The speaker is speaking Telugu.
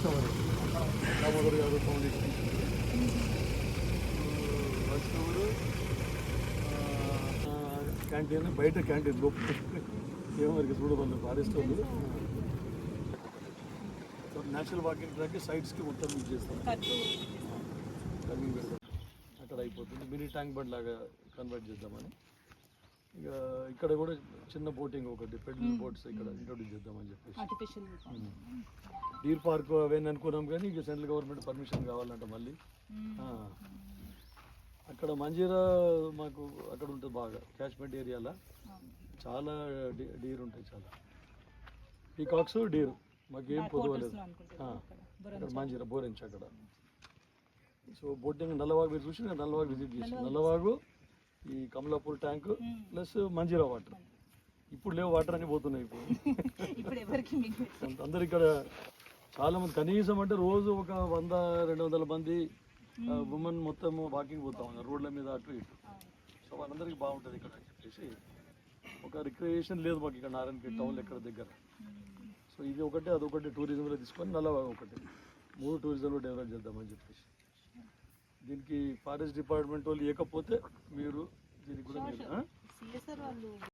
వైష్ణవరి దామోదర్ యాదవ్ ఫౌండేషన్ వైష్ణవుడు క్యాంటీన్ బయట క్యాంటీన్ లోపల ఏమో మరి చూడవాలి ఫారెస్ట్ వాళ్ళు నేషనల్ వాకింగ్ ట్రాక్ సైడ్స్కి మొత్తం యూజ్ చేస్తాం రన్నింగ్ పెడతాం అక్కడ అయిపోతుంది మినీ ట్యాంక్ బండ్ లాగా కన్వర్ట్ చేద్దామని ఇక్కడ కూడా చిన్న బోటింగ్ ఒకటి పెడల్ బోట్స్ ఇక్కడ ఇంట్రొడ్యూస్ చేద్దామని చెప్పేసి. డీర్ పార్క్ అవన్నీ అనుకున్నాం కానీ ఇక సెంట్రల్ గవర్నమెంట్ పర్మిషన్ కావాలంట మళ్ళీ. అక్కడ మంజీరా మాకు అక్కడ ఉంటుంది బాగా క్యాచ్మెంట్ ఏరియాలో? చాలా డీర్ ఉంటాయి చాలా. పీకాక్స్ డీర్ మాకు ఏం పొదవలేదు. అక్కడ మంజీరా బోరెంచ్ అక్కడ. సో బోటింగ్ నల్లవాగు మీరు చూసి నేను నల్లవాగు విజిట్ చేసి నల్లవాగు ఈ Kamalapur tank plus Manjira water. ఇప్పుడు లేవు వాటర్ అని పోతున్నాయి ఇప్పుడు. అందరు ఇక్కడ చాలా మంది కనీసం అంటే రోజు ఒక వంద రెండు వందల మంది ఉమెన్ మొత్తం వాకింగ్ పోతా ఉన్నారు రోడ్ల మీద అటు ఇటు. సో వాళ్ళందరికీ బాగుంటుంది ఇక్కడ అని చెప్పేసి ఒక రిక్రియేషన్ లేదు మాకు ఇక్కడ నారాయణపేట టౌన్ ఎక్కడ దగ్గర. సో ఇది ఒకటి అదొకటి టూరిజంలో తీసుకొని నల్లబాగ్ ఒకటి. మూడు టూరిజంలో డెవలప్ చేద్దామని చెప్పేసి. దీనికి ఫారెస్ట్ డిపార్ట్మెంట్ వాళ్ళు ఇవ్వకపోతే మీరు దీనికి కూడా మీరు